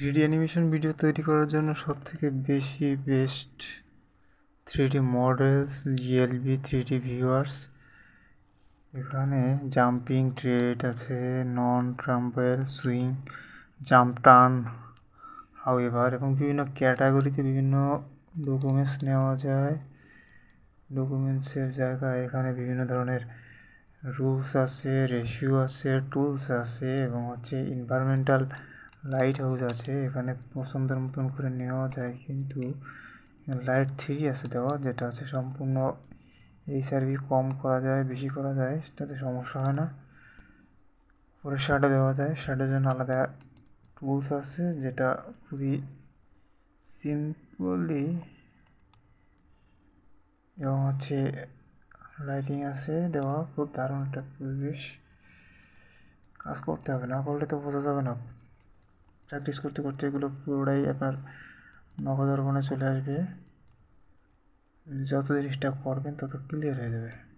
Three D animation video তৈরি করার জন্য সব থেকে বেশি best three D models GLB three D viewers এখানে জাম্পিং ট্রেড আছে non trample swing jump turn however এবং বিভিন্ন ক্যাটাগরিতে বিভিন্ন ডকুমেন্টস নেওয়া যায়। ডকুমেন্টসের জায়গায় এখানে বিভিন্ন ধরনের রুলস আছে রেশিও আছে টুলস আছে, এবং হচ্ছে এনভায়রনমেন্টাল লাইট হাউস আছে, এখানে পছন্দের মতন করে নেওয়া যায়, কিন্তু লাইট থ্রি আছে দেওয়া, যেটা আছে সম্পূর্ণ এই সার্ভি কম করা যায়, বেশি করা যায়, তাতে সমস্যা হয় না। পরে শ্যাডো দেওয়া যায় শ্যাডোর জন্য আলাদা টুলস আছে, যেটা খুবই সিম্পলি এবং হচ্ছে লাইটিং আছে দেওয়া, খুব দারুণ একটা পরিবেশ। কাজ করতে হবে, না করলে তো বোঝা যাবে না। প্র্যাকটিস করতে করতে এগুলো পুরোটাই আপনার নগদর্পণে চলে আসবে। যত জিনিসটা করবেন তত ক্লিয়ার হয়ে যাবে।